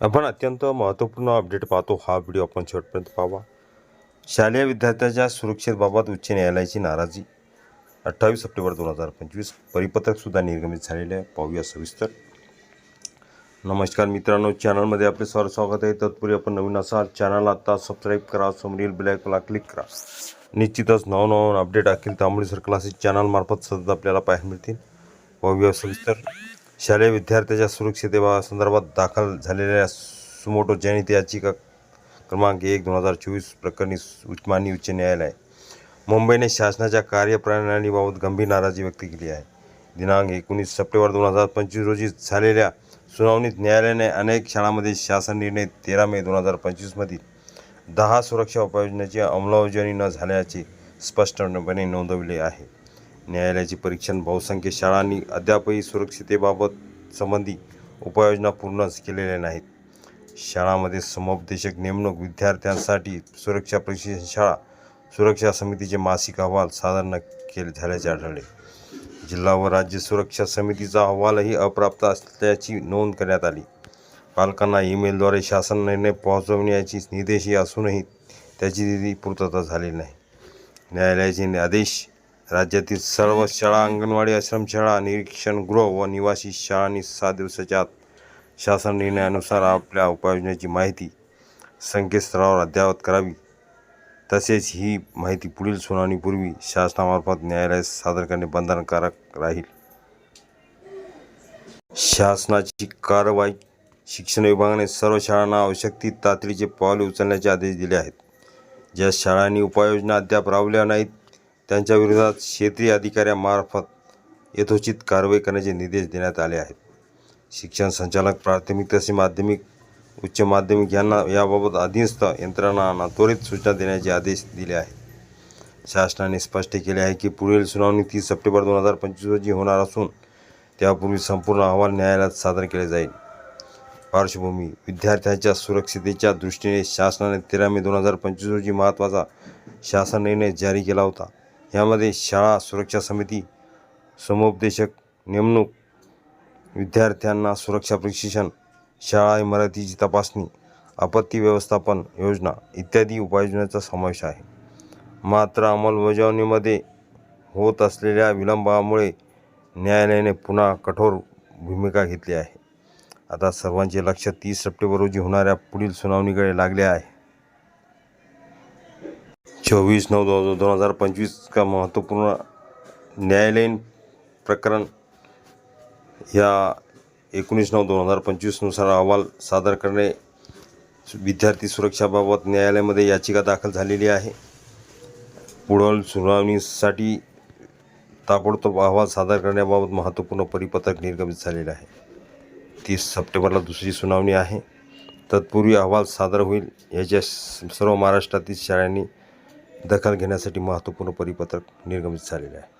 आपण अत्यंत महत्त्वपूर्ण अपडेट पाहतो. हा व्हिडिओ आपण शेवटपर्यंत पाहावा. शालेय विद्यार्थ्याच्या सुरक्षेबाबत उच्च न्यायालयाची नाराजी. अठ्ठावीस सप्टेंबर दोन हजार पंचवीस परिपत्रकसुद्धा निर्गमित झालेले आहे. पाहूया सविस्तर. नमस्कार मित्रांनो चॅनलमध्ये आपले सर स्वागत आहे. तत्पूर्वी आपण नवीन असाल चॅनल आता सबस्क्राईब करा समोरील ब्लॅकला क्लिक करा. निश्चितच नवनवीन अपडेट अखिल तांबडी सर क्लासेस चॅनलमार्फत सतत आपल्याला पाहायला मिळतील. पाहूया सविस्तर. शालेय विद्यार्थ्याच्या सुरक्षितेबा संदर्भात दाखल झालेल्या सुमोटो जनित याचिका क्रमांक एक दोन हजार चोवीस प्रकरणी उच्च- माननीय उच्च न्यायालय मुंबईने शासनाच्या कार्यप्रणालीबाबत गंभीर नाराजी व्यक्त केली आहे. दिनांक एकोणीस सप्टेंबर दोन हजार पंचवीस रोजी झालेल्या सुनावणीत न्यायालयाने अनेक शाळांमध्ये शासन निर्णय तेरा मे दोन हजार पंचवीसमधील दहा सुरक्षा उपाययोजनेची अंमलबजावणी न झाल्याचे स्पष्टपणे नोंदवले आहे. न्यायालयाची परीक्षण बहुसंख्य शाळांनी अद्यापही सुरक्षितेबाबत संबंधी उपाययोजना पूर्णच केलेल्या नाहीत. शाळामध्ये समुपदेशक नेमणूक विद्यार्थ्यांसाठी सुरक्षा प्रशिक्षण शाळा सुरक्षा समितीचे मासिक अहवाल सादर न केले झाल्याचे आढळले. जिल्हा व राज्य सुरक्षा समितीचा अहवालही अप्राप्त असल्याची नोंद करण्यात आली. पालकांना ईमेलद्वारे शासन निर्णय पोहोचवण्याची निर्देशही असूनही त्याची पूर्तता झाली नाही. न्यायालयाचे आदेश राज्यातील सर्व शाळा अंगणवाडी आश्रमशाळा निरीक्षणगृह व निवासी शाळांनी सात दिवसाच्या आत शासन निर्णयानुसार आपल्या उपाययोजनेची माहिती संकेतस्थळावर अद्ययावत करावी. तसेच ही माहिती पुढील सुनावणीपूर्वी शासनामार्फत न्यायालयात सादर करणे बंधनकारक राहील. शासनाची कारवाई शिक्षण विभागाने सर्व शाळांना आवश्यक ती तातडीचे पावले उचलण्याचे आदेश दिले आहेत. ज्या शाळांनी उपाययोजना अद्याप राबवल्या नाहीत त्यांच्या विरोधात क्षेत्रीय अधिकाऱ्यामार्फत यथोचित कारवाई करण्याचे निर्देश देण्यात आले आहेत. शिक्षण संचालक प्राथमिक तसे माध्यमिक उच्च माध्यमिक यांना याबाबत अधीनस्थ यंत्रणांना त्वरित सूचना देण्याचे आदेश दिले आहेत. शासनाने स्पष्ट केले आहे की पुढील सुनावणी तीस सप्टेंबर दोन हजार पंचवीस रोजी होणार असून त्यापूर्वी संपूर्ण अहवाल न्यायालयात सादर केले जाईल. पार्श्वभूमी विद्यार्थ्यांच्या सुरक्षितेच्या दृष्टीने शासनाने तेरा मे दोन हजार पंचवीस रोजी महत्त्वाचा शासन निर्णय जारी केला होता. यामध्ये शाळा सुरक्षा समिती समुपदेशक नेमणूक विद्यार्थ्यांना सुरक्षा प्रशिक्षण शाळा इमारतीची तपासणी आपत्ती व्यवस्थापन योजना इत्यादी उपाययोजनांचा समावेश आहे. मात्र अंमलबजावणीमध्ये होत असलेल्या विलंबामुळे न्यायालयाने पुन्हा कठोर भूमिका घेतली आहे. आता सर्वांचे लक्ष तीस सप्टेंबर रोजी होणाऱ्या पुढील सुनावणीकडे लागले आहे. चोवीस नऊ दोन दोन हजार पंचवीस का महत्त्वपूर्ण न्यायालयीन प्रकरण या एकोणीस नऊ दोन हजार पंचवीसनुसार अहवाल सादर करणे विद्यार्थी सुरक्षाबाबत न्यायालयामध्ये याचिका दाखल झालेली आहे. पुढील सुनावणीसाठी ताबडतोब अहवाल सादर करण्याबाबत महत्त्वपूर्ण परिपत्रक निर्गमित झालेले आहे. तीस सप्टेंबरला दुसरी सुनावणी आहे. तत्पूर्वी अहवाल सादर होईल. याच्या स- सर्व महाराष्ट्रातील शाळांनी दखल घेण्यासाठी महत्त्वपूर्ण परिपत्रक निर्गमित झालेले आहे.